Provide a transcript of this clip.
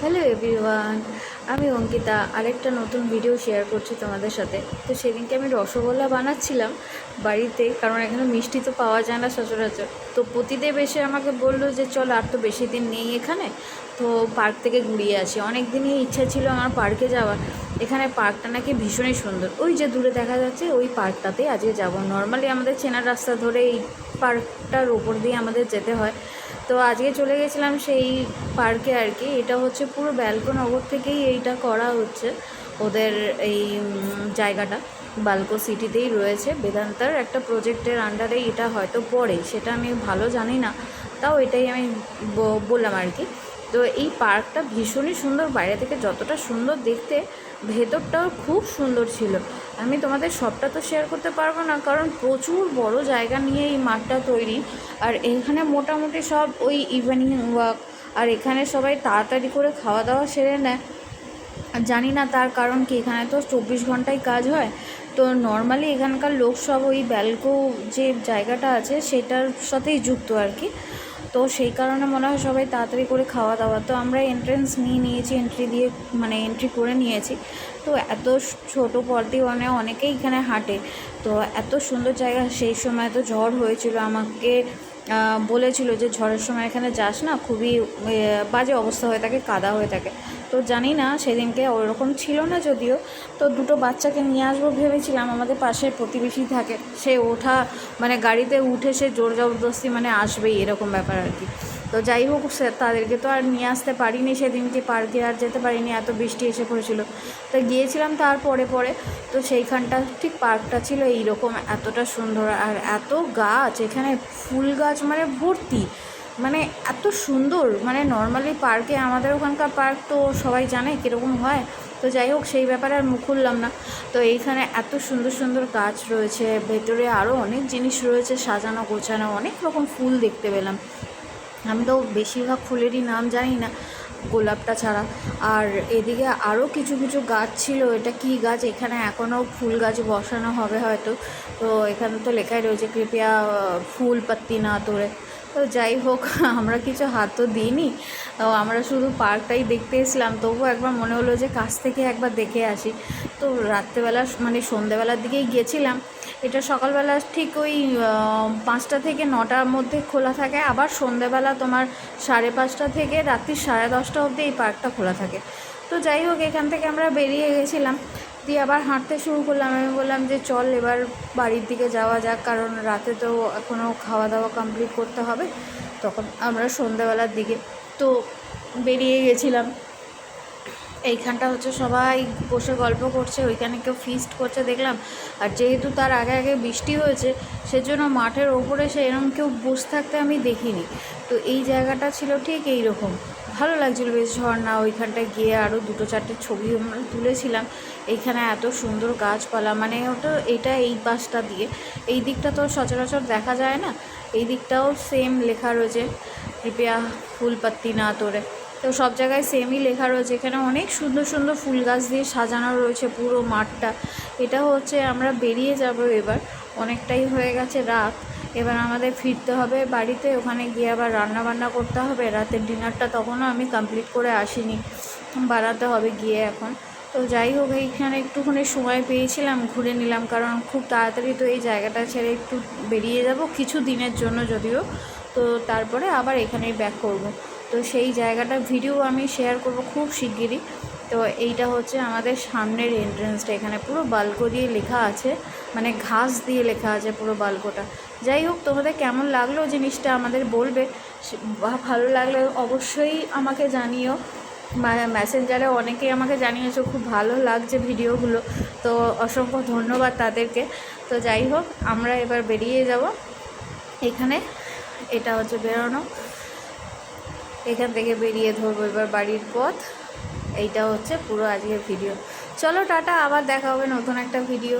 Hello everyone আমি অঙ্কিতা আরেকটা নতুন ভিডিও শেয়ার করছি তোমাদের সাথে। তো সেদিনকে আমি রসগোল্লা বানাচ্ছিলাম বাড়িতে, কারণ এখানে মিষ্টি তো পাওয়া যায় না সচরাচর। তো প্রতিদেব এসে আমাকে বলল যে, চল আর তো বেশি দিন নেই এখানে, তো পার্ক থেকে ঘুরিয়ে আসি। অনেক দিনই ইচ্ছা ছিল আমার পার্কে যাওয়ার। এখানে পার্কটা নাকি ভীষণই সুন্দর। ওই যে দূরে দেখা যাচ্ছে, ওই পার্কটাতেই আজকে যাব। নর্মালি আমাদের চেনার রাস্তা ধরে এই পার্কটার ওপর দিয়ে আমাদের যেতে হয়। তো আজকে চলে গেছিলাম সেই পার্কে আর কি। এটা হচ্ছে পুরো ব্যালকনগর থেকেই এইটা করা হচ্ছে। ওদের এই জায়গাটা বালকো সিটিতেই রয়েছে। বেদান্তার একটা প্রজেক্টের আন্ডারে এটা হয়তো পড়ে, সেটা আমি ভালো জানি না। তাও এটাই আমি বললাম আর কি। তো এই পার্কটা ভীষণই সুন্দর, বাইরে থেকে যতটা সুন্দর দেখতে, ভেতরটাও খুব সুন্দর ছিল। আমি তোমাদের সবটা তো শেয়ার করতে পারব না, কারণ প্রচুর বড় জায়গা নিয়ে এই মাঠটা তৈরি। আর এখানে মোটামুটি সব ওই ইভিনিং ওয়াক আর এখানে সবাই তাড়াতাড়ি করে খাওয়া দাওয়া সেরে নেয়। জানি না তার কারণ কি, এখানে তো চব্বিশ ঘন্টায় কাজ হয়। তো নর্মালি এখানকার লোক সব ওই ব্যালকো যে জায়গাটা আছে, সেটার সাথেই যুক্ত আর কি। তো সেই কারণে মনে হয় সবাই তাড়াতাড়ি করে খাওয়া দাওয়া। তো আমরা এন্ট্রেন্স নিয়ে নিয়েছি এন্ট্রি দিয়ে মানে এন্ট্রি করে নিয়েছি। তো এত ছোটো পর্দি মানে অনেকেই এখানে হাঁটে। তো এত সুন্দর জায়গা, সেই সময় তো ঝড় হয়েছিল। আমাকে বলেছিল যে ঝড়ের সময় এখানে যাস না, খুবই বাজে অবস্থা হয়ে থাকে, কাদা হয়ে থাকে। তো জানি না, সেদিনকে ওরকম ছিল না যদিও। তো দুটো বাচ্চাকে নিয়ে আসব ভেবেছিলাম, আমাদের পাশে প্রতিবেশী থাকে। সে ওঠা মানে গাড়িতে উঠে সে জোর জবরদস্তি মানে আসবেই, এরকম ব্যাপার আর কি। তো যাই হোক তাদেরকে তো আর নিয়ে আসতে পারিনি সেদিনকে, পার্কে আর যেতে পারিনি, এত বৃষ্টি এসে পড়েছিল। তো গিয়েছিলাম তার পরে পরে, তো সেইখানটা ঠিক পার্কটা ছিল এইরকম, এতটা সুন্দর আর এত গাছ, এখানে ফুল গাছ মানে ভর্তি মানে এত সুন্দর মানে নর্মালি পার্কে আমাদের ওখানকার পার্ক তো সবাই জানে কীরকম হয়, তো যাই হোক, সেই ব্যাপারে আর মুখ খুললাম না। তো এইখানে এত সুন্দর সুন্দর গাছ রয়েছে, ভেতরে আরও অনেক জিনিস রয়েছে, সাজানো গোছানো, অনেক রকম ফুল দেখতে পেলাম। আমি তো বেশিরভাগ ফুলেরই নাম জানি না, গোলাপটা ছাড়া। আর এদিকে আরও কিছু কিছু গাছ ছিল, এটা কি গাছ? এখানে এখনও ফুল গাছ বসানো হবে হয়তো। তো এখানে তো লেখাই রয়েছে, কৃপয়া ফুল পাত্তি না তোড়ে। তো যাই হোক, আমরা কিছু হাত তো দিইনি। আমরা শুধু পার্কটাই দেখতে এসেছিলাম। তবুও একবার মনে হলো যে কাছ থেকে একবার দেখে আসি। তো রাত্রেবেলা মানে সন্ধেবেলার দিকেই গিয়েছিলাম। এটা সকালবেলা ঠিক ওই পাঁচটা থেকে নটার মধ্যে খোলা থাকে। আবার সন্ধেবেলা তোমার সাড়ে পাঁচটা থেকে রাত্রি সাড়ে দশটা অবধি এই পার্কটা খোলা থাকে। তো যাই হোক, এখান থেকে আমরা বেরিয়ে গেছিলাম। দিয়ে আবার হাঁটতে শুরু করলাম। আমি বললাম যে, চল এবার বাড়ির দিকে যাওয়া যাক, কারণ রাতে তো এখনও খাওয়া দাওয়া কমপ্লিট করতে হবে। তখন আমরা সন্ধেবেলার দিকে তো বেরিয়ে গেছিলাম। এইখানটা হচ্ছে সবাই বসে গল্প করছে, ওইখানে কেউ ফিস্ট করছে, দেখলাম। আর যেহেতু তার আগে আগে বৃষ্টি হয়েছে, সেজন্য মাঠের ওপরে সে এরকম কেউ বসে থাকতে আমি দেখিনি। তো এই জায়গাটা ছিল ঠিক এই রকম ভালো লাগছিল বেশ ঝর্ণা, ওইখানটায় গিয়ে আরও দুটো চারটে ছবি আমরা তুলেছিলাম। এইখানে এত সুন্দর গাছপালা মানে ওটা এটা এই পাশটা দিয়ে। এই দিকটা তো সচরাচর দেখা যায় না। এই দিকটাও সেম লেখা রয়েছে, কৃপয়া ফুল পাত্তি না তোরে তো সব জায়গায় সেমই লেখা রয়েছে। এখানে অনেক সুন্দর সুন্দর ফুল গাছ দিয়ে সাজানো রয়েছে পুরো মাঠটা। এটা হচ্ছে আমরা বেরিয়ে যাব এবার। অনেকটাই হয়ে গেছে রাত। এবার আমাদের ফিরতে হবে বাড়িতে। ওখানে গিয়ে আবার রান্না বান্না করতে হবে। রাতের ডিনারটা তখনও আমি কমপ্লিট করে আসিনি। বানাতে হবে গিয়ে এখন। তো যাই হোক, এইখানে একটুখানি সময় পেয়েছিলাম, ঘুরে নিলাম। কারণ খুব তাড়াতাড়ি তো এই জায়গাটা ছেড়ে একটু বেরিয়ে যাব। কিছু দিনের জন্য যদিও। তো তারপরে আবার এখানেই ব্যাক করব। তো সেই জায়গাটার ভিডিও আমি শেয়ার করব খুব শিগগিরই। তো এইটা হচ্ছে আমাদের সামনের এন্ট্রেন্সটা এখানে পুরো বাল্কো দিয়ে লেখা আছে মানে ঘাস দিয়ে লেখা আছে পুরো বাল্কোটা। যাই হোক, তোমাদের কেমন লাগল জিনিসটা আমাদের বলবে? ভালো লাগলে অবশ্যই আমাকে জানিও। মেসেঞ্জারে অনেকেই আমাকে জানিয়েছো, খুব ভালো লাগছে ভিডিওগুলো তো অসংখ্য ধন্যবাদ তাদেরকে। তো যাই হোক, আমরা এবার বেরিয়ে যাব। এখানে এটা হচ্ছে বেরোনো। এখান থেকে বেরিয়ে ধরবো এবার বাড়ির পথ। এইটা হচ্ছে পুরো আজকের ভিডিও চলো টাটা, আবার দেখা হবে নতুন একটা ভিডিও